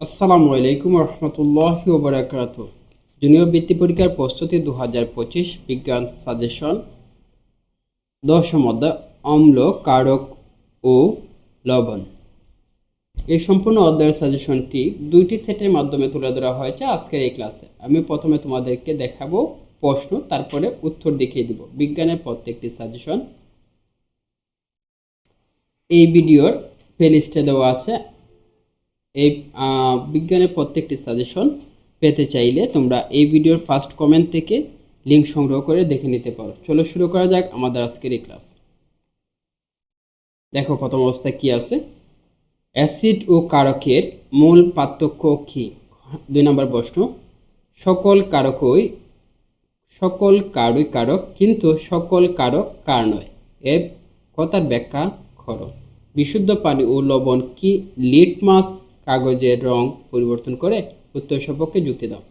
আসসালামু আলাইকুম রহমতুল্লাহ ওবরাকাত জুনিয়র বৃত্তি পরীক্ষার প্রস্তুতি দু হাজার পঁচিশ বিজ্ঞান সাজেশন দশম অধ্যায় অম্ল কারক ও লবণ। এই সম্পূর্ণ অধ্যায়ের সাজেশনটি দুইটি সেটের মাধ্যমে তুলে ধরা হয়েছে আজকের এই ক্লাসে। আমি প্রথমে তোমাদেরকে দেখাবো প্রশ্ন, তারপরে উত্তর দেখিয়ে দিব বিজ্ঞানের প্রত্যেকটি সাজেশন। এই ভিডিওর প্লেলিস্টে দেওয়া আছে এই বিজ্ঞানের প্রত্যেকটি সাজেশন পেতে চাইলে তোমরা এই ভিডিওর ফার্স্ট কমেন্ট থেকে লিঙ্ক সংগ্রহ করে দেখে নিতে পারো। চলো শুরু করা যাক আমাদের আজকের এই ক্লাস দেখো প্রথম অবস্থা কি আছে? অ্যাসিড ও কারকের মূল পার্থক্য কি? দুই নম্বর প্রশ্ন। সকল কারকই, সকল কারই কারক, কিন্তু সকল কারক কার নয়? এ কথার ব্যাখ্যা করো। বিশুদ্ধ পানি ও লবণ কি লিটমাস কাগজের রং পরিবর্তন করে উত্তর সপক্ষে যুক্তি দাও।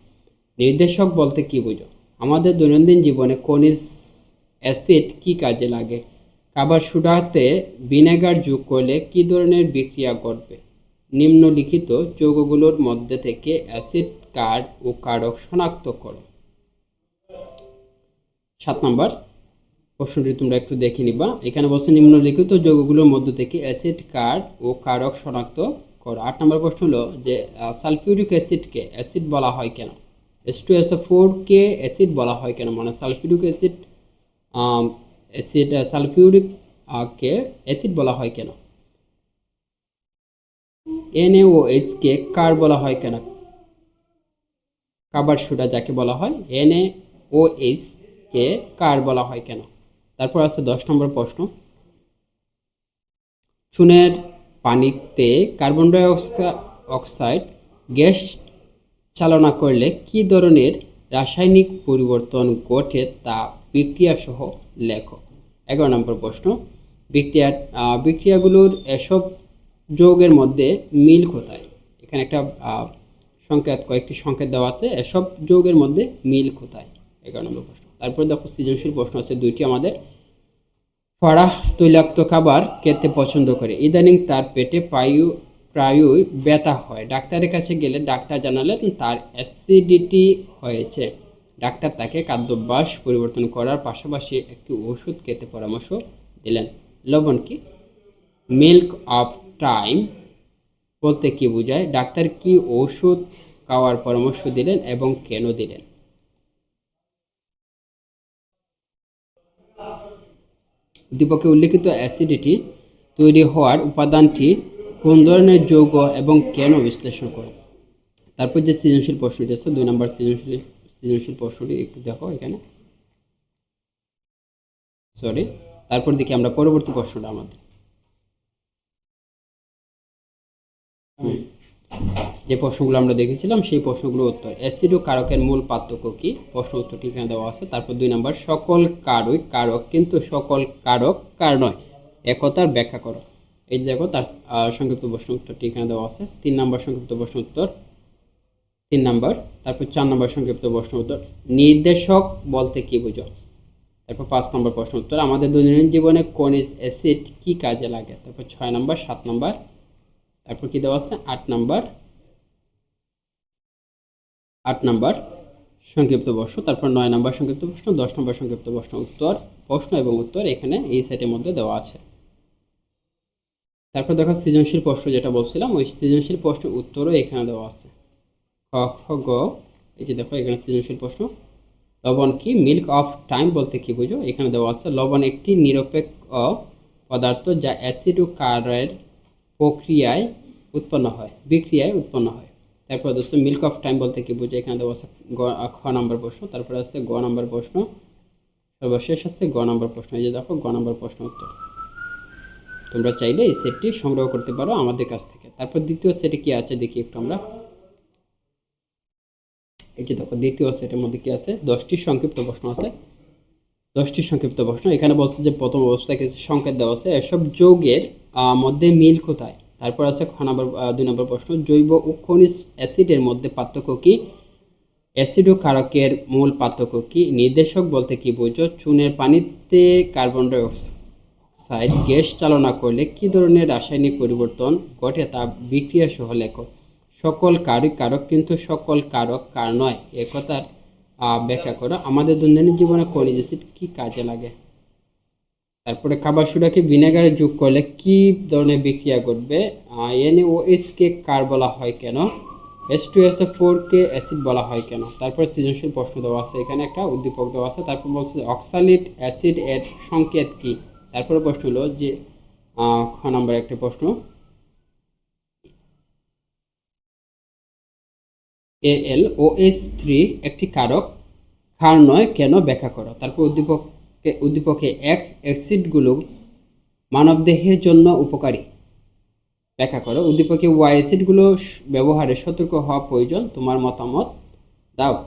নির্দেশক বলতে কি বুঝো? আমাদের দৈনন্দিন জীবনে খনিজ অ্যাসিড কি কাজে লাগে? খাবার সুডাতে ভিনেগার যোগ করলে কি ধরনের বিক্রিয়া ঘটবে? নিম্নলিখিত যৌগগুলোর মধ্যে থেকে অ্যাসিড কার ও কারক শনাক্ত করো। সাত নম্বর প্রশ্নটি তোমরা একটু দেখে নিবা। এখানে বলছে নিম্নলিখিত যৌগগুলোর মধ্য থেকে অ্যাসিড কার ও কারক শনাক্ত করো আট নম্বর প্রশ্ন হলো যে সালফিউরিক অ্যাসিডকে অ্যাসিড বলা হয় কেন? এস টু এস ফোরকে অ্যাসিড বলা হয় কেন? মানে সালফিউরিক অ্যাসিড অ্যাসিড সালফিউরিক কে অ্যাসিড বলা হয় কেন? NaOH কে কার বলা হয় কেন? কাবার সোডা যাকে বলা হয়? NaOH কে কার বলা হয় কেন? তারপর আছে দশ নম্বর প্রশ্ন। চুনের পানিতে কার্বন ডাই অক্সাইড গ্যাস চালনা করলে কি ধরনের রাসায়নিক পরিবর্তন ঘটে তা বিক্রিয়া সহ লেখো এগারো নম্বর প্রশ্ন। বিক্রিয়া বিক্রিয়াগুলোর এসব যৌগের মধ্যে মিল কোথায়? এখানে একটা সংকেত, কয়েকটি সংকেত দেওয়া আছে। এসব যৌগের মধ্যে মিল কোথায়? এগারো নম্বর প্রশ্ন। তারপর দেখো সৃজনশীল প্রশ্ন আছে, দুইটি আমাদের ফারাহ তৈলাক্ত খাবার খেতে পছন্দ করে। ইদানিং তার পেটে পায়ু প্রায়ই ব্যথা হয়। ডাক্তারের কাছে গেলে ডাক্তার জানালেন তার অ্যাসিডিটি হয়েছে। ডাক্তার তাকে খাদ্যাভ্যাস পরিবর্তন করার পাশাপাশি একটি ওষুধ খেতে পরামর্শ দিলেন। লবণ কি? মিল্ক অফ টাইম বলতে কি বোঝায়? ডাক্তার কি ওষুধ খাওয়ার পরামর্শ দিলেন এবং কেন দিলেন? উদ্দীপকে উল্লেখিত অ্যাসিডিটি তৈরি হওয়ার উপাদানটি কোন ধরনের যৌগ এবং কেন বিশ্লেষণ করে? তারপর যে সৃজনশীল প্রশ্নটি আছে, দুই নম্বর সৃজনশীল সৃজনশীল প্রশ্নটি একটু দেখো এখানে। সরি তারপর দেখি আমরা পরবর্তী প্রশ্নটা আমাদের। যে প্রশ্নগুলো আমরা দেখেছিলাম, সেই প্রশ্নগুলোর উত্তর। অ্যাসিড ও কারকের মূল পার্থক্য কি? প্রশ্ন উত্তরটি এখানে দেওয়া আছে। তারপর দুই নম্বর, সকল কারই কারক, কিন্তু সকল কারক কার নয়? একতার ব্যাখ্যা করো। এই দেখো, তার সংক্ষিপ্ত প্রশ্ন উত্তরটি এখানে দেওয়া আছে। তিন নম্বর সংক্ষিপ্ত প্রশ্ন উত্তর। তিন নম্বর, তারপর চার নম্বর সংক্ষিপ্ত প্রশ্ন উত্তর। নির্দেশক বলতে কি বুঝো? তারপর পাঁচ নম্বর প্রশ্ন উত্তর। আমাদের দৈনন্দিন জীবনে খনিজ অ্যাসিড কি কাজে লাগে? তারপর ছয় নম্বর, সাত নম্বর তারপর কি দেওয়া আছে? আট নাম্বার, আট নম্বর সংক্ষিপ্ত প্রশ্ন। তারপর নয় নাম্বার সংক্ষিপ্ত প্রশ্ন, দশ নম্বর সংক্ষিপ্ত প্রশ্ন, উত্তর, প্রশ্ন এবং উত্তর এখানে এই সাইটের মধ্যে দেওয়া আছে। তারপর দেখো সৃজনশীল প্রশ্ন যেটা বলছিলাম, ওই সৃজনশীল প্রশ্নের উত্তরও এখানে দেওয়া আছে। খ খ, গ, এই যে দেখো এখানে সৃজনশীল প্রশ্ন। লবণ কি? মিল্ক অফ টাইম বলতে কি বুঝো? এখানে দেওয়া আছে, লবণ একটি নিরপেক্ষ পদার্থ যা অ্যাসিড ও কারের প্রক্রিয়ায় উৎপন্ন হয়, বিক্রিয়ায় উৎপন্ন হয়। তারপর দোস্ত মিল্ক অফ টাইম বলতে কি বুঝে? এখানে দেওয়া আছে গ খ নম্বর প্রশ্ন। তারপরে আছে গ নম্বর প্রশ্ন। সর্বশেষ আছে গ নম্বর প্রশ্ন। এই যে দেখো, গ নম্বর প্রশ্ন উত্তর। তোমরা চাইলে এই সেটটি সংগ্রহ করতে পারো আমাদের কাছ থেকে। তারপর দ্বিতীয় সেটে কি আছে দেখি একটু আমরা। এই যে দেখো, দ্বিতীয় সেটের মধ্যে কি আছে? দশটি সংক্ষিপ্ত প্রশ্ন আছে। দশটি সংক্ষিপ্ত প্রশ্ন। এখানে বলছে যে প্রথম অবস্থায় কিছু সংকেত দেওয়া আছে। এসব যৌগের মধ্যে মিল কোথায়? তারপর আছে খ নম্বর দুই নম্বর প্রশ্ন। জৈব ও খনিজ অ্যাসিডের মধ্যে পার্থক্য কি? অ্যাসিড ও কারকের মূল পার্থক্য কি? নির্দেশক বলতে কি বোঝো? চুনের পানিতে কার্বন ডাই অক্সাইড গ্যাস চালনা করলে কি ধরনের রাসায়নিক পরিবর্তন ঘটে তা বিক্রিয়া সহ লেখো। সকল কারই কারক কিন্তু সকল কারক কার নয়। এ কথার আহ, ব্যাখ্যা করো। আমাদের দৈনন্দিন জীবনে খনিজ অ্যাসিড কি কাজে লাগে? তারপরে খাবার সোডাকে ভিনেগারে যোগ করলে কি ধরনের বিক্রিয়া ঘটবে? এনএওএস কে কার বলা হয় কেন? এস টু এস ফোর কে অ্যাসিড বলা হয় কেন? তারপর সৃজনশীল প্রশ্ন দেওয়া আছে। এখানে একটা উদ্দীপক দেওয়া আছে। তারপর বলছে অক্সালিট অ্যাসিড এর সংকেত কি? তারপরে প্রশ্ন হলো যে খ নম্বর একটা প্রশ্ন। এএল ও এস থ্রি একটি কারক, ক্ষার নয় কেন ব্যাখ্যা করো? তারপর উদ্দীপকে উদ্দীপকে এক্স অ্যাসিডগুলো মানবদেহের জন্য উপকারী। ব্যাখ্যা করো, উদ্দীপকে ওয়াই অ্যাসিডগুলো ব্যবহারে সতর্ক হওয়া প্রয়োজন, তোমার মতামত দাও।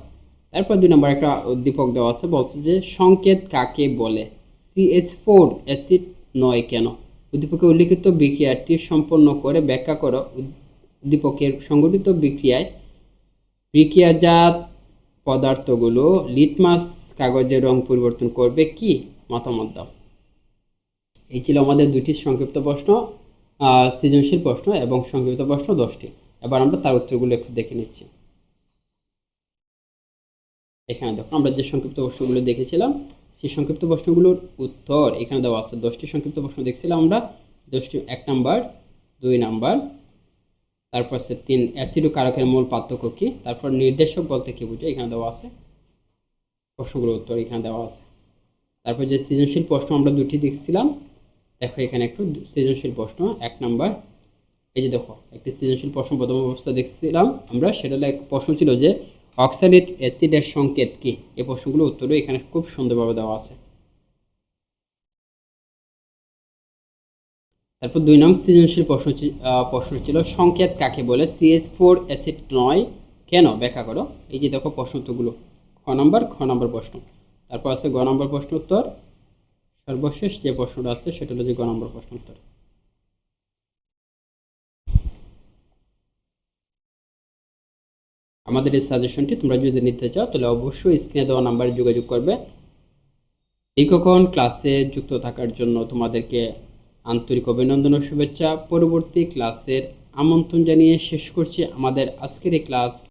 তারপর দুই নম্বর একটা উদ্দীপক দেওয়া আছে, বলছে যে সংকেত কাকে বলে? সিএইচ ফোর অ্যাসিড নয় কেন? উদ্দীপকে উল্লিখিত বিক্রিয়াটি সম্পন্ন করে ব্যাখ্যা করো, উদ- উদ্দীপকের সংগঠিত বিক্রিয়ায় বিক্রিয়াজাত পদার্থগুলো লিটমাস কাগজের রং পরিবর্তন করবে কি মতামত দাও? এই ছিল আমাদের দুটি সংক্ষিপ্ত প্রশ্ন সৃজনশীল প্রশ্ন এবং সংক্ষিপ্ত প্রশ্ন দশটি। এবার আমরা তার উত্তরগুলো একটু দেখে নিচ্ছি। এখানে দেখো, আমরা যে সংক্ষিপ্ত প্রশ্নগুলো দেখেছিলাম, সেই সংক্ষিপ্ত প্রশ্নগুলোর উত্তর এখানে দেওয়া আছে। দশটি সংক্ষিপ্ত প্রশ্ন দেখছিলাম আমরা, দশটি এক নাম্বার, দুই নাম্বার, তারপর আছে তিন। অ্যাসিড ও কারকের মূল পার্থক্য কি? তারপর নির্দেশক বলতে কি বুঝে? এখানে দেওয়া আছে। প্রশ্নগুলোর উত্তর এখানে দেওয়া আছে। তারপর যে সৃজনশীল প্রশ্ন আমরা দুটি দেখছিলাম, দেখো এখানে একটু সৃজনশীল প্রশ্ন, এক নাম্বার। এই যে দেখো, একটি সৃজনশীল প্রশ্ন প্রথম অবস্থা দেখছিলাম আমরা, সেটা এক প্রশ্ন ছিল যে অক্সালিট অ্যাসিডের সংকেত কি? এই প্রশ্নগুলো উত্তরও এখানে খুব সুন্দরভাবে দেওয়া আছে। তারপর দুই নং সৃজনশীল প্রশ্ন প্রশ্ন ছিল সংকেত কাকে বলে? সিএস ফোর অ্যাসিড নয়। কেন? ব্যাখ্যা করো। এই যে দেখো প্রশ্ন উত্তরগুলো। খ নম্বর, খ নম্বর প্রশ্ন। তারপর আছে গ নম্বর প্রশ্ন উত্তর। সর্বশেষ যে প্রশ্নটা আছে সেটা হলো যে গ নম্বর প্রশ্ন উত্তর। আমাদের এই সাজেশনটি তোমরা যদি নিতে চাও, তাহলে অবশ্যই স্ক্রিনে দেওয়া নাম্বারে যোগাযোগ করবে। দীর্ঘক্ষণ ক্লাসে যুক্ত থাকার জন্য তোমাদেরকে আন্তরিক অভিনন্দন ও শুভেচ্ছা। পরবর্তী ক্লাসের আমন্ত্রণ জানিয়ে শেষ করছি আমাদের আজকের এই ক্লাস